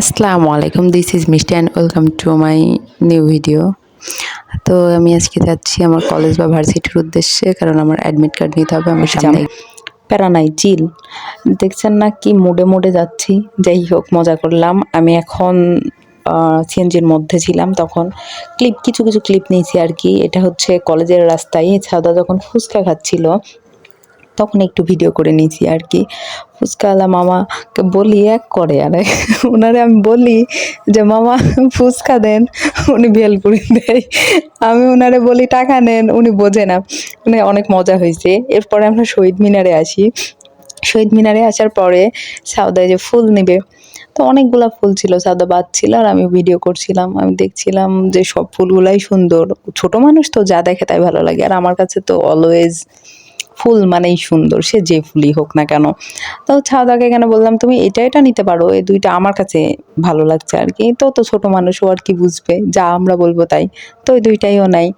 আসসালামু আলাইকুম this is Misti and welcome to my new video তো আমি আজকে যাচ্ছি আমার কলেজ বা ভার্সিটির উদ্দেশ্যে কারণ আমার অ্যাডমিট কার্ড নিতে হবে আমার সামনে। প্যারা নাই চিল দেখছেন না কি মোডে মোডে যাচ্ছি? যাই হোক মজা করলাম। আমি এখন সিএনজির মধ্যে ছিলাম তখন। ক্লিপ কিছু কিছু ক্লিপ নিয়েছি আর কি। এটা হচ্ছে কলেজের রাস্তায়। ছাদা যখন ফুচকা খাচ্ছিল তখন একটু ভিডিও করে নিয়েছি আর কি ফুচকাওয়ালা মামাকে বলি, এক করে আর। ওনারে আমি বলি যে, মামা, ফুচকা দেন। উনি ভেলপুরি দেয়। আমি ওনারে বলি, টাকা নেন। উনি বোঝে না। মানে অনেক মজা হয়েছে। এরপরে আমরা শহীদ মিনারে আসি। শহীদ মিনারে আসার পরে সাউদায় যে ফুল নেবে, তো অনেকগুলা ফুল ছিল। সাদা বাদ ছিল আর আমি ভিডিও করছিলাম। আমি দেখছিলাম যে সব ফুলগুলাই সুন্দর। ছোট মানুষ তো যা দেখে তাই ভালো লাগে। আর আমার কাছে তো অলওয়েজ ফুল মানেই সুন্দর, সে যে ফুলই হোক না কেন। তো ছাদাকে কেন বললাম, তুমি এটা এটা নিতে পারো এই দুইটা আমার কাছে ভালো লাগছে আর কি তো তো ছোট মানুষও আর কি বুঝবে, যা আমরা বলব তাই। তো ওই দুইটাইও নাই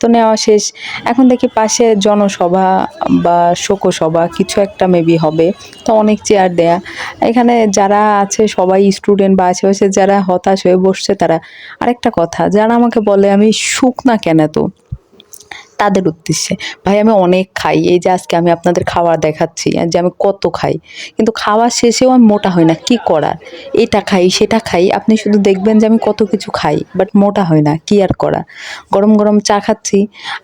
তো নেওয়া শেষ। এখন দেখি পাশে জনসভা বা শোকসভা, কিছু একটা মেবি হবে। তো অনেক চেয়ার দেয়া। এখানে যারা আছে, সবাই স্টুডেন্ট বা আশেপাশে যারা হতাশ হয়ে বসছে তারা, আরেকটা কথা, যারা আমাকে বলে, আমি সুখ না কেন তো তাদের উদ্দেশ্যে। ভাই, আমি অনেক খাই। এই যে আজকে আমি আপনাদের খাবার দেখাচ্ছি, যে আমি কত খাই। কিন্তু খাওয়া শেষেও আমি মোটা হয় না। কি করার? এটা খাই, সেটা খাই। আপনি শুধু দেখবেন যে আমি কত কিছু খাই বাট মোটা হয় না। কি আর করা গরম গরম চা খাচ্ছি।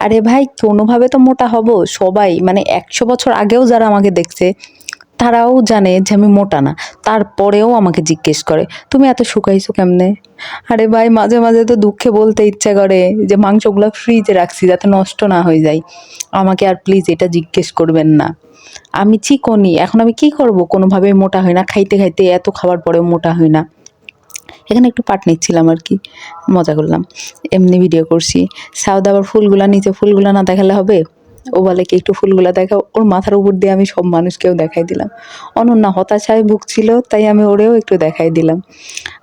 আরে ভাই, কোনোভাবে তো মোটা হব? সবাই মানে একশো বছর আগেও যারা আমাকে দেখছে তারাও জানে যে আমি মোটা না, তারপরেও আমাকে জিজ্ঞেস করে, তুমি এত শুকাইছো কেমনে? আরে ভাই, মাঝে মাঝে তো দুঃখে বলতে ইচ্ছা করে যে মাংসগুলো ফ্রিজে রাখছি যাতে নষ্ট না হয়ে যায়। আমাকে আর প্লিজ এটা জিজ্ঞেস করবেন না। আমি চিকনি, এখন আমি কি করব? কোনোভাবেই মোটা হয় না, খাইতে খাইতে এত খাবার পরেও মোটা হয় না। এখানে একটু পাট নিচ্ছিলাম আর কি, মজা করলাম। এমনি ভিডিও করছি। সাউদ আবার ফুলগুলা, নিচে ফুলগুলা না দেখালে হবে? ও বলে কি, একটু ফুলগুলা দেখাও। ওর মাথার উপর দিয়ে আমি সব মানুষকেও দেখাই দিলাম। অনন্যা হতাশায় ভুগছিল, তাই আমি ওরেও একটু দেখাই দিলাম।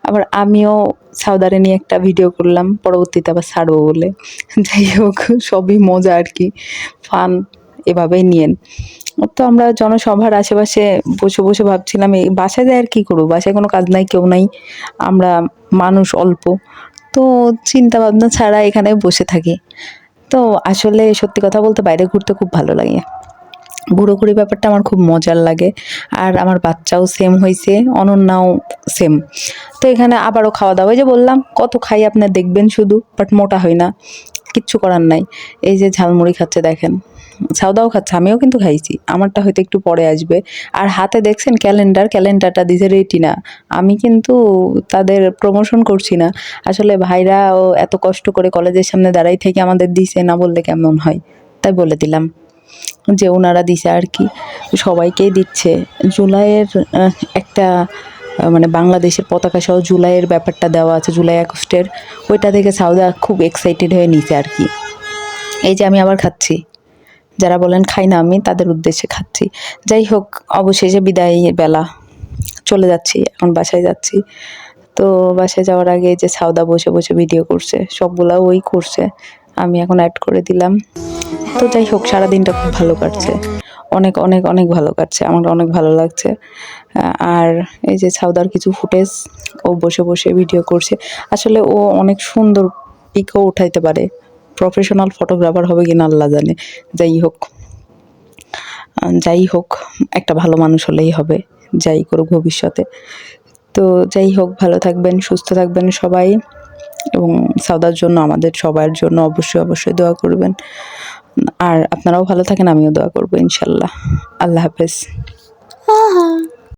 আবার আমিও সাউদারে নিয়ে একটা ভিডিও করলাম, পরবর্তীতে আবার ছাড়বো বলে। যাই হোক, সবই মজা আর কি, ফান এভাবেই নিয়েন। তো আমরা জনসভার আশেপাশে বসে বসে ভাবছিলাম এই বাসায় যায় আর কী করব? বাসায় কোনো কাজ নাই, কেউ নাই, আমরা মানুষ অল্প। তো চিন্তা ভাবনা ছাড়া এখানে বসে থাকি। তো আসলে সত্যি কথা বলতে বাইরে ঘুরতে খুব ভালো লাগে। ঘুরোঘুরি ব্যাপারটা আমার খুব মজার লাগে। আর আমার বাচ্চাও সেম হয়েছে অনন্যাও সেম তো এখানে আবারও খাওয়া দাওয়া যে বললাম, কত খাই আপনার দেখবেন শুধু বাট মোটা হয় না, কিচ্ছু করার নাই। এই যে ঝালমুড়ি খাচ্ছে দেখেন। সাউদাও খাচ্ছে আমিও কিন্তু খাইছি। আমারটা হয়তো একটু পরে আসবে। আর হাতে দেখছেন ক্যালেন্ডার ক্যালেন্ডারটা দিছে রেটিনা। আমি কিন্তু তাদের প্রমোশন করছি না। আসলে ভাইরা ও এত কষ্ট করে কলেজের সামনে দাঁড়াই থেকে আমাদের দিছে, না বললে কেমন হয়? তাই বলে দিলাম যে ওনারা দিছে আর কি। সবাইকেই দিচ্ছে। জুলাইয়ের একটা মানে বাংলাদেশের পতাকা সহ জুলাইয়ের ব্যাপারটা দেওয়া আছে, জুলাই আগস্টের। ওইটা থেকে সাউদা খুব এক্সাইটেড হয়ে নিছে আর কি। এই যে আমি আবার খাচ্ছি। যারা বলেন, খাই না আমি, তাদের উদ্দেশ্যে খাচ্ছি। যাই হোক, অবশেষে বিদায়ের বেলা চলে যাচ্ছি, এখন বাসায় যাচ্ছি। তো বাসায় যাওয়ার আগে যে সাউদা বসে বসে ভিডিও করছে, সবগুলা ওই করছে। আমি এখন অ্যাড করে দিলাম। তো যাই হোক, সারাদিনটা খুব ভালো কাটছে। অনেক অনেক অনেক ভালো কাটছে আমার অনেক ভালো লাগছে। আর এই যে সাউদার কিছু ফুটেজ, ও বসে বসে ভিডিও করছে। আসলে ও অনেক সুন্দর পিকও উঠাইতে পারে। প্রফেশনাল ফটোগ্রাফার হবে কিনা আল্লাহ জানে। যাই হোক যাই হোক, একটা ভালো মানুষ হলেই হবে, যাই করুক ভবিষ্যতে। তো যাই হোক, ভালো থাকবেন, সুস্থ থাকবেন সবাই, এবং সাউদার জন্য, আমাদের সবার জন্য অবশ্যই অবশ্যই দোয়া করবেন। আর আপনারাও ভালো থাকেন, আমিও দোয়া করব, ইনশাল্লাহ। আল্লাহ হাফেজ।